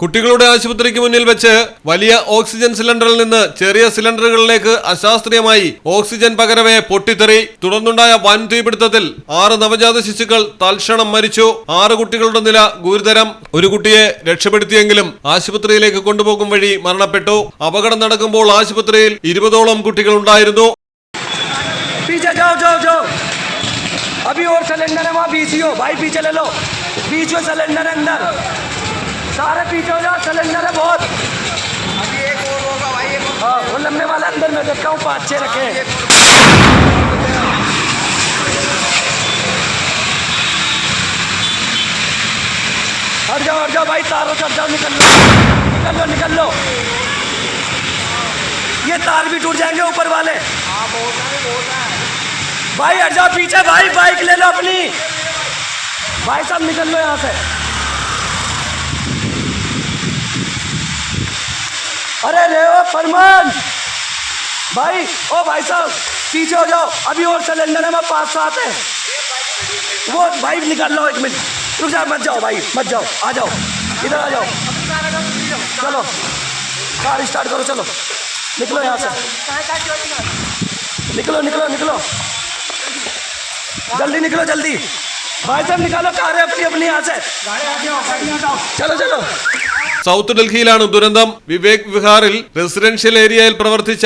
കുട്ടികളുടെ ആശുപത്രിക്ക് മുന്നിൽ വെച്ച് വലിയ ഓക്സിജൻ സിലിണ്ടറിൽ നിന്ന് ചെറിയ സിലിണ്ടറുകളിലേക്ക് അശാസ്ത്രീയമായി ഓക്സിജൻ പകരവെ പൊട്ടിത്തെറി തുടർന്നുണ്ടായ വൻ തീപിടുത്തത്തിൽ ആറ് നവജാത ശിശുക്കൾ തൽക്ഷണം മരിച്ചു ആറ് കുട്ടികളുടെ നില ഗുരുതരം ഒരു കുട്ടിയെ രക്ഷപ്പെടുത്തിയെങ്കിലും ആശുപത്രിയിലേക്ക് കൊണ്ടുപോകും വഴി മരണപ്പെട്ടു അപകടം നടക്കുമ്പോൾ ആശുപത്രിയിൽ ഇരുപതോളം കുട്ടികൾ ഉണ്ടായിരുന്നു पीछे जाओ जाओ जाओ अभी और सिलेंडर है वहाँ बीसी हो भाई पीछे ले लो बीच में सिलेंडर है अंदर सारे पीछे हो जाओ सिलेंडर है बहुत। अभी एक और होगा भाई हाँ वो लंबे वाला अंदर में देखता हूँ, पाँच छः रखे। हट जाओ हट जाओ भाई, तारों हट जाओ, निकल लो। निकल लो निकल लो। ये तार भी टूट जाएँगे ऊपर वाले। भाई, हट जाओ, पीछे भाई बाइक ले लो अपनी। भाई साहब, निकल लो यहाँ से। अरे रे ओ फरमान। भाई, ओ भाई साहब, पीछे हो जाओ। अभी और सिलेंडर है, मैं पाँच सात है। वो भाई निकाल लो एक मिनट। रुक जाओ मत जाओ भाई, मत जाओ। आ जाओ, इधर आ जाओ। चलो, कार स्टार्ट करो, चलो। निकलो यहाँ से। निकलो निकलो निकलो। जल्दी निकलो, जल्दी। भाई साहब, निकालो कार है अपनी अपनी यहाँ से। चलो चलो। സൗത്ത് ഡൽഹിയിലാണ് ദുരന്തം. വിവേക് വിഹാറിൽ റെസിഡൻഷ്യൽ ഏരിയയിൽ പ്രവർത്തിച്ച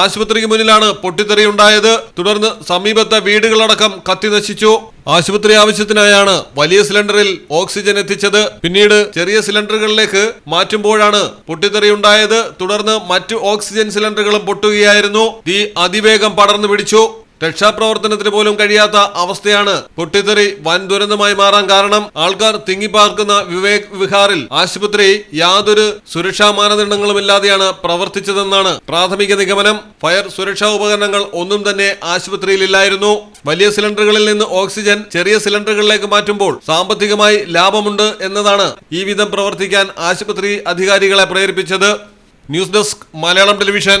ആശുപത്രിക്ക് മുന്നിലാണ് പൊട്ടിത്തെറിയുണ്ടായത്. തുടർന്ന് സമീപത്തെ വീടുകളടക്കം കത്തിനശിച്ചു ആശുപത്രി ആവശ്യത്തിനായാണ് വലിയ സിലിണ്ടറിൽ ഓക്സിജൻ എത്തിച്ചത്. പിന്നീട് ചെറിയ സിലിണ്ടറുകളിലേക്ക് മാറ്റുമ്പോഴാണ് പൊട്ടിത്തെറിയുണ്ടായത്. തുടർന്ന് മറ്റു ഓക്സിജൻ സിലിണ്ടറുകളും പൊട്ടുകയായിരുന്നു. തീ അതിവേഗം പടർന്നു പിടിച്ചു. രക്ഷാപ്രവർത്തനത്തിന് പോലും കഴിയാത്ത അവസ്ഥയാണ് പൊട്ടിത്തെറി വൻ ദുരന്തമായി മാറാൻ കാരണം ആൾക്കാർ തിങ്ങിപ്പാർക്കുന്ന വിവേക് വിഹാറിൽ ആശുപത്രി യാതൊരു സുരക്ഷാ മാനദണ്ഡങ്ങളും ഇല്ലാതെയാണ് പ്രവർത്തിച്ചതെന്നാണ് പ്രാഥമിക നിഗമനം. ഫയർ സുരക്ഷാ ഉപകരണങ്ങൾ ഒന്നും തന്നെ ആശുപത്രിയിലില്ലായിരുന്നു വലിയ സിലിണ്ടറുകളിൽ നിന്ന് ഓക്സിജൻ ചെറിയ സിലിണ്ടറുകളിലേക്ക് മാറ്റുമ്പോൾ സാമ്പത്തികമായി ലാഭമുണ്ട് എന്നതാണ് ഈ വിധം പ്രവർത്തിക്കാൻ ആശുപത്രി അധികാരികളെ പ്രേരിപ്പിച്ചത്. News desk Malayalam television.